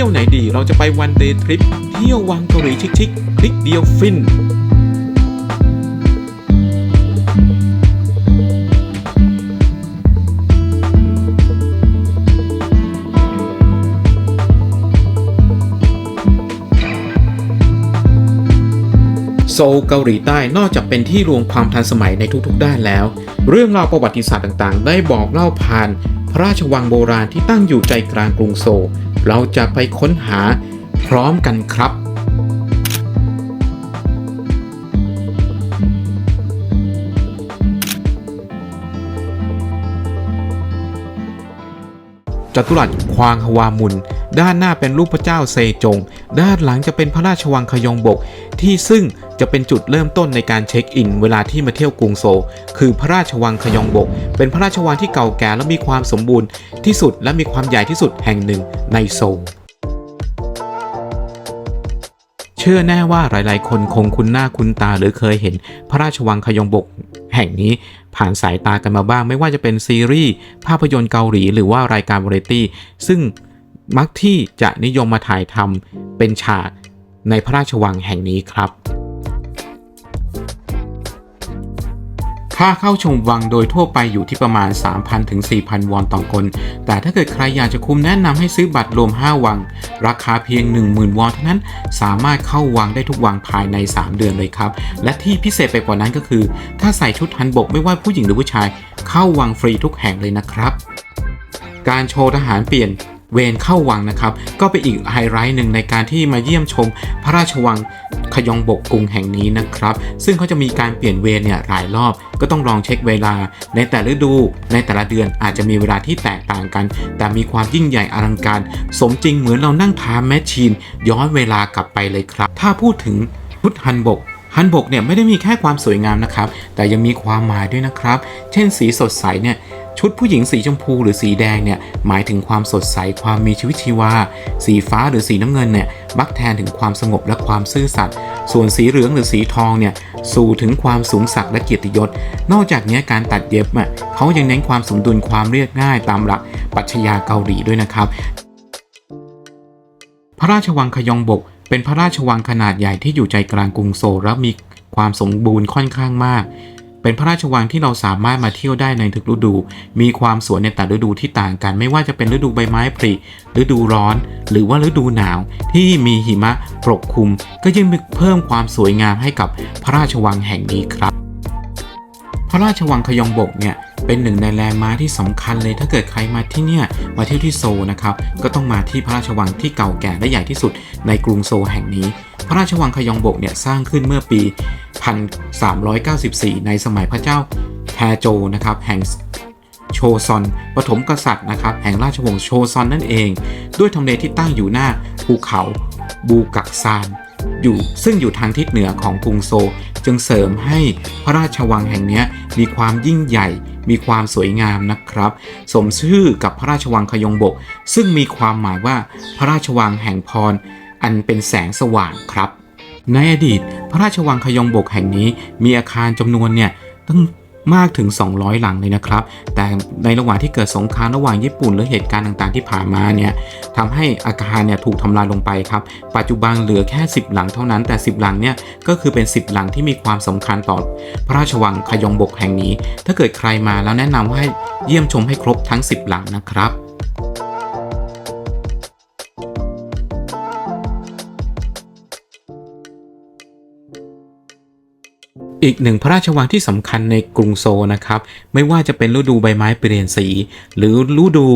ที่ยวไหนดี เราจะไปวันเดย์ทริปเที่ยววังเกาหลีชิคๆคลิกเดียวฟินโซลเกาหลีใต้นอกจากเป็นที่รวมความทันสมัยในทุกๆด้านแล้ว เรื่องราวประวัติศาสตร์ต่างๆ ได้บอกเล่าผ่าน พระราชวังโบราณที่ตั้งอยู่ใจกลางกรุงโซล เราจะไปค้นหาพร้อมกันครับ จัตุรัสควางฮวามุน ด้านหน้าเป็นรูปพระเจ้าเซจง ด้านหลังจะเป็นพระราชวังคยองบก ที่ซึ่งจะเป็นจุดเริ่มต้นในการเช็คอิน เวลาที่มาเที่ยวกรุงโซ คือพระราชวังคยองบก เป็นพระราชวังที่เก่าแก่และมีความสมบูรณ์ที่สุดและมีความใหญ่ที่สุดแห่งหนึ่งในโซลเชื่อแน่ว่าหลาย ๆ คนคงคุ้นหน้าคุ้นตาหรือเคยเห็น พระราชวังคยองบกแห่งนี้ผ่านสายตากันมาบ้าง ไม่ว่าจะเป็นซีรีส์ภาพยนตร์เกาหลีหรือว่ารายการวาไรตี้ซึ่ง มักที่จะนิยมมาถ่ายทำเป็นฉากในพระราชวังแห่งนี้ครับ ค่าเข้าชมวังโดยทั่วไปอยู่ที่ประมาณ 3,000 ถึง 4,000 วอนต่อคน แต่ถ้าเกิดใครอยากจะคุ้มแนะนำให้ซื้อบัตรรวม 5 วัง ราคาเพียง 10,000 วอนเท่านั้น สามารถเข้าวังได้ทุกวังภายใน 3 เดือนเลยครับ และที่พิเศษไปกว่านั้นก็คือ ถ้าใส่ชุดฮันบกไม่ว่าผู้หญิงหรือผู้ชาย เข้าวังฟรีทุกแห่งเลยนะครับการโชว์ทหารเปลี่ยน เวรเข้าวังนะครับ ก็เป็นอีกไฮไลท์หนึ่งในการที่มาเยี่ยมชมพระราชวังขยองบกกรุงแห่งนี้นะครับ ซึ่งเขาจะมีการเปลี่ยนเวรเนี่ยหลายรอบ ก็ต้องลองเช็คเวลา ในแต่ละฤดูในแต่ละเดือนอาจจะมีเวลาที่แตกต่างกัน แต่มีความยิ่งใหญ่อลังการ สมจริงเหมือนเรานั่งทามแมชชีน ย้อนเวลากลับไปเลยครับ ถ้าพูดถึงพุทธันบกฮันบกเนี่ยไม่ได้มีแค่ความสวยงามนะครับ แต่ยังมีความหมายด้วยนะครับ เช่นสีสดใสเนี่ย ชุดผู้หญิงสีชมพูหรือสีแดงเนี่ยหมายถึงความสดใสความมีชีวิตชีวา สีฟ้าหรือสีน้ำเงินเนี่ยมักแทนถึงความสงบและความซื่อสัตย์ส่วนสีเหลืองหรือสีทองเนี่ยสู่ถึงความสูงสักดิ์และเกียรติยศ นอกจากนี้การตัดเย็บอะเขายังเน้นความสมดุลความเรียบง่ายตามหลักปรัชญาเกาหลีด้วยนะครับ พระราชวังคยองบก เป็นพระราชวังขนาดใหญ่ที่อยู่ใจกลางกรุงโซลและมีความสมบูรณ์ค่อนข้างมาก เป็นพระราชวังที่เราสามารถมาเที่ยวได้ในทุกฤดู มีความสวยในแต่ฤดูที่ต่างกัน ไม่ว่าจะเป็นฤดูใบไม้ผลิฤดูร้อน หรือว่าฤดูหนาวที่มีหิมะปกคลุม ก็ยิ่งเพิ่มความสวยงามให้กับพระราชวังแห่งนี้ครับ พระราชวังขยองบกเนี่ย เป็นหนึ่งในแลนด์มาร์คที่สำคัญเลยถ้าเกิดใครมาที่เนี่ยมาเที่ยวที่โซนะครับก็ต้องมาที่พระราชวังที่เก่าแก่และใหญ่ที่สุดในกรุงโซแห่งนี้ พระราชวังคยองบกเนี่ยสร้างขึ้นเมื่อปี 1394 ในสมัยพระเจ้าแทโจนะครับแห่งโชซอนปฐมกษัตริย์นะครับแห่งราชวงศ์โชซอนนั่นเอง ด้วยทำเลที่ตั้งอยู่หน้าภูเขาบูกักซานอยู่ซึ่งอยู่ทางทิศเหนือของกรุงโซ จึงเสริมให้พระราชวังแห่งนี้มีความยิ่งใหญ่ มีความสวยงามนะครับ สมชื่อกับพระราชวังขยงบก ซึ่งมีความหมายว่าพระราชวังแห่งพร อันเป็นแสงสว่างครับ ในอดีต พระราชวังขยงบกแห่งนี้มีอาคารจำนวนเนี่ยตั้ง มากถึง 200 หลังเลยนะครับ แต่ในระหว่างที่เกิดสงครามระหว่างญี่ปุ่นหรือเหตุการณ์ต่างๆ ที่ผ่านมาเนี่ยทำให้อาคารเนี่ยถูกทำลายลงไปครับ ปัจจุบันเหลือแค่ 10 หลังเท่านั้น แต่ 10 หลังเนี่ยก็คือเป็น 10 หลังที่มีความสำคัญต่อพระราชวังคยองบกแห่งนี้ ถ้าเกิดใครมาแล้วแนะนำว่าให้เยี่ยมชมให้ครบทั้ง 10 หลังนะครับ อีกหนึ่งพระราชวังที่สำคัญในกรุงโซลนะครับ ไม่ว่าจะเป็นฤดูใบไม้เปลี่ยนสี หรือฤดู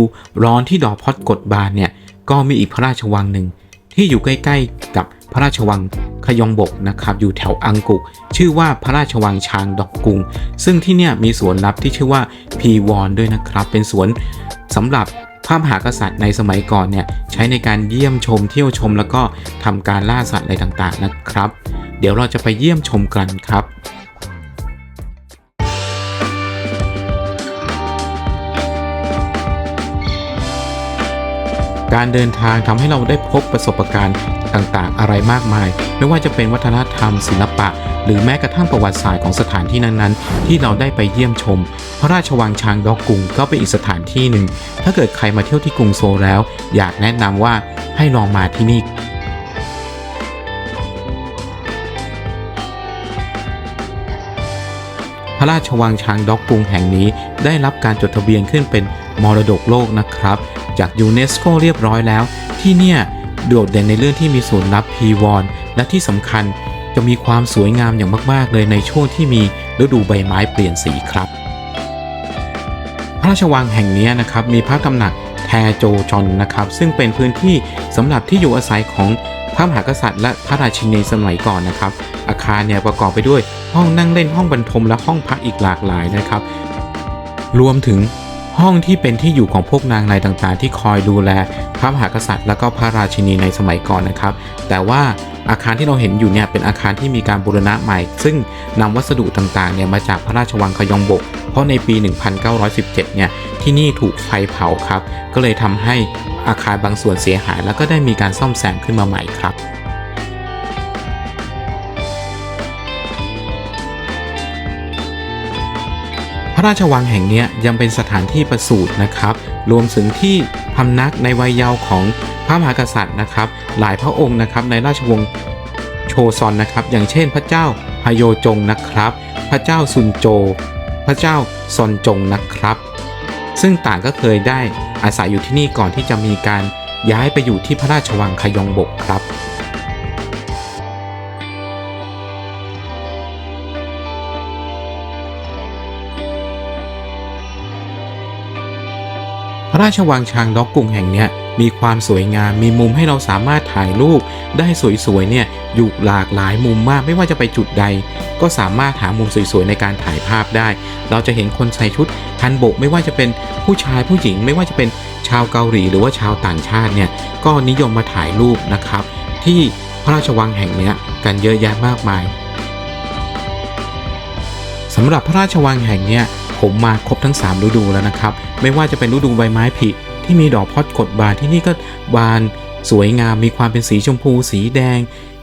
ร้อนที่ดอกพอดกดบานเนี่ยก็มีอีกพระราชวังหนึ่งที่อยู่ใกล้ ๆ กับพระราชวังขยองบกนะครับอยู่แถวอังกุก ชื่อว่าพระราชวังชางดอกกุง ซึ่งที่เนี่ยมีสวนลับที่ชื่อว่าพีวอนด้วยนะครับ เป็นสวนสำหรับ พระมหากษัตริย์ในสมัยก่อนเนี่ยใช้ในการเยี่ยมชมเที่ยวชมแล้วก็ทำการล่าสัตว์อะไรต่างๆนะครับ เดี๋ยวเราจะไปเยี่ยมชมกันครับกการเดินทางทำให้เราได้พบประสบการณ์ ต่างๆ อะไรมากมาย ไม่ว่าจะเป็นวัฒนธรรม ศิลปะ หรือแม้กระทั่งประวัติศาสตร์ของสถานที่นั้นๆ ที่เราได้ไปเยี่ยมชม พระราชวังชางดอกกุงก็เป็นอีกสถานที่หนึ่ง ถ้าเกิดใครมาเที่ยวที่กรุงโซลแล้ว อยากแนะนำว่าให้ลองมาที่นี่พระราชวังช้างด็อกกรุงแห่งนี้ได้รับการจดทะเบียนขึ้นเป็นมรดกโลกนะครับ จากยูเนสโกเรียบร้อยแล้ว ที่เนี่ย โดดเด่นในเรื่องที่มีศูนย์รับพีวอนและที่สำคัญจะมีความสวยงามอย่างมาก ๆ เลยในช่วงที่มีฤดูใบไม้เปลี่ยนสีครับ พระราชวังแห่งนี้นะครับมีพระตำหนักแทโจจอนนะครับ ซึ่งเป็นพื้นที่สำหรับที่อยู่อาศัยของพระมหากษัตริย์และพระราชินีสมัยก่อนนะครับ อาคารเนี่ยประกอบไปด้วยห้องนั่งเล่นห้องบรรทมและห้องพักอีกหลากหลายนะครับ รวมถึง ห้องที่เป็นที่อยู่ของพวกนางในต่างๆ ที่คอยดูแลพระมหากษัตริย์และก็พระราชินีในสมัยก่อนนะครับ แต่ว่าอาคารที่เราเห็นอยู่เนี่ยเป็นอาคารที่มีการบูรณะใหม่ ซึ่งนำวัสดุต่างๆเนี่ยมาจากพระราชวังคยองบก เพราะในปี 1917 เนี่ยที่นี่ถูกไฟเผาครับ ก็เลยทำให้อาคารบางส่วนเสียหาย แล้วก็ได้มีการซ่อมแซมขึ้นมาใหม่ครับ ระราชวังแห่งนี้ยยังเป็นสถานที่ประสูตินะครับ รวมถึงที่พำนักในวัยเยาว์ของพระมหากษัตริย์นะครับ หลายพระองค์นะครับในราชวงศ์โชซอนนะครับ อย่างเช่นพระเจ้าฮโยจงนะครับ พระเจ้าซุนโจ พระเจ้าซอนจงนะครับ ซึ่งต่างก็เคยได้อาศัยอยู่ที่นี่ก่อนที่จะมีการย้ายไปอยู่ที่พระราชวังคยองบกครับ พระราชวังชางด็อกกุงแห่งเนี้ยมีความสวยงามมีมุมให้เราสามารถถ่ายรูป ได้สวยๆเนี่ยอยู่หลากหลายมุมมากไม่ว่าจะไปจุดใด ก็สามารถหามุมสวยๆในการถ่ายภาพได้ เราจะเห็นคนใส่ชุดฮันโบกไม่ว่าจะเป็นผู้ชายผู้หญิง ไม่ว่าจะเป็นชาวเกาหลีหรือว่าชาวต่างชาติเนี่ยก็นิยมมาถ่ายรูปนะครับ ที่พระราชวังแห่งเนี้ยกันเยอะแยะมากมายสำหรับพระราชวังแห่งเนี้ย ผมมาครบทั้ง 3 ฤดูแล้วนะครับ ไม่ว่าจะเป็นฤดูใบไม้ผลิที่มีดอกพอดกดบานที่นี่ก็บานสวยงามมีความเป็นสีชมพู สีแดง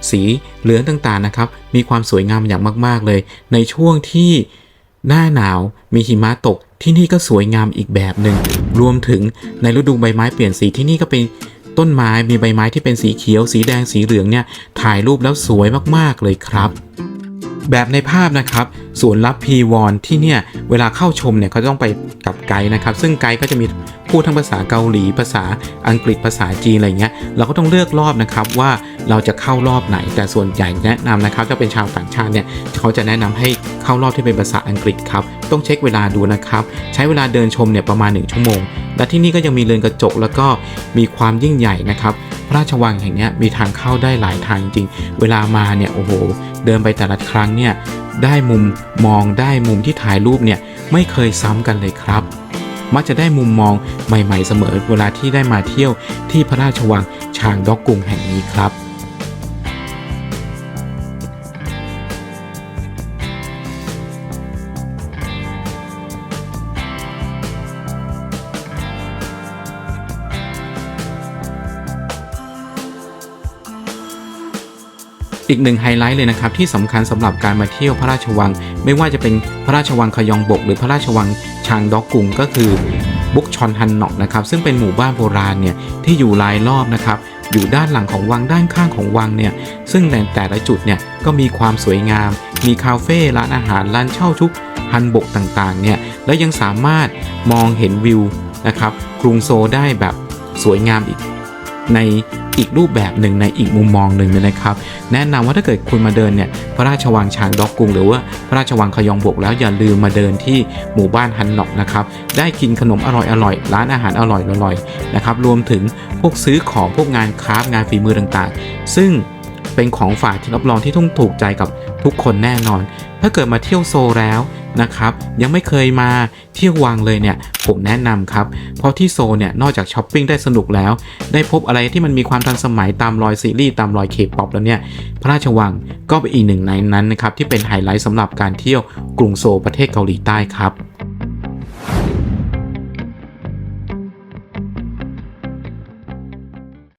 สีเหลืองต่างๆนะครับ มีความสวยงามอย่างมาก ๆ เลย ในช่วงที่หน้าหนาวมีหิมะตกที่นี่ก็สวยงามอีกแบบหนึ่งรวมถึงในฤดูใบไม้เปลี่ยนสีที่นี่ก็เป็นต้นไม้มีใบไม้ที่เป็นสีเขียว สีแดงสีเหลืองเนี่ยถ่ายรูปแล้วสวยมากๆเลยครับ แบบในภาพนะครับสวนลับพีวอนที่เนี่ยเวลาเข้าชมเนี่ยเขาต้องไปกับไกด์นะครับ ซึ่งไกด์ก็จะมีพูดทั้งภาษาเกาหลีภาษาอังกฤษภาษาจีนอะไรเงี้ยเราก็ต้องเลือกรอบนะครับว่าเราจะเข้ารอบไหน แต่ส่วนใหญ่แนะนำนะครับถ้าเป็นชาวต่างชาติเนี่ยเขาจะแนะนำให้เข้ารอบที่เป็นภาษาอังกฤษครับต้องเช็คเวลาดูนะครับ ใช้เวลาเดินชมเนี่ยประมาณ 1 ชั่วโมง และที่นี่ก็ยังมีเรือนกระจกแล้วก็มีความยิ่งใหญ่นะครับ พระราชวังแห่งนี้มีทางเข้าได้หลายทางจริง เวลามาเนี่ยโอ้โห เดินไปแต่ละครั้งเนี่ยได้มุมมองได้มุมที่ถ่ายรูปเนี่ยไม่เคยซ้ำกันเลยครับ มักจะได้มุมมองใหม่ๆเสมอเวลาที่ได้มาเที่ยวที่พระราชวังชางด็อกกุงแห่งนี้ครับ อีกหนึ่งไฮไลท์เลยนะครับที่สำคัญสำหรับการมาเที่ยวพระราชวัง ไม่ว่าจะเป็นพระราชวังคยองบก หรือพระราชวังชางด็อกกุงก็คือบุกชอนฮันนอกนะครับซึ่งเป็นหมู่บ้านโบราณเนี่ยที่อยู่รายรอบนะครับอยู่ด้านหลังของวังด้านข้างของวังเนี่ยซึ่งในแต่ละจุดเนี่ยก็มีความสวยงาม มีคาเฟ่ร้านอาหารร้านเช่าชุกฮันบกต่างๆเนี่ยและยังสามารถมองเห็นวิวนะครับกรุงโซลได้แบบสวยงามอีกใน อีกรูปแบบหนึ่งในอีกมุมมองหนึ่งเลยนะครับ แนะนำว่าถ้าเกิดคุณมาเดินเนี่ยพระราชวังชางดอกกุง หรือว่าพระราชวังคยองบกแล้วอย่าลืมมาเดินที่หมู่บ้านฮันนอกนะครับได้กินขนมอร่อยๆร้านอาหารอร่อยๆนะครับรวมถึงพวกซื้อของพวกงานคราฟงานฝีมือต่างๆ ซึ่งเป็นของฝากที่รับรองที่ต้องถูกใจกับทุกคนแน่นอน ถ้าเกิดมาเที่ยวโซแล้ว นะครับ ยังไม่เคยมาเที่ยววังเลยเนี่ย ผมแนะนำครับ เพราะที่โซเนี่ยนอกจากช้อปปิ้งได้สนุกแล้ว ได้พบอะไรที่มันมีความทันสมัยตามรอยซีรีส์ตามรอยเคป๊อปแล้วเนี่ย พระราชวังก็เป็นอีกหนึ่งในนั้นนะครับที่เป็นไฮไลท์สำหรับการเที่ยวกรุงโซลประเทศเกาหลีใต้ครับ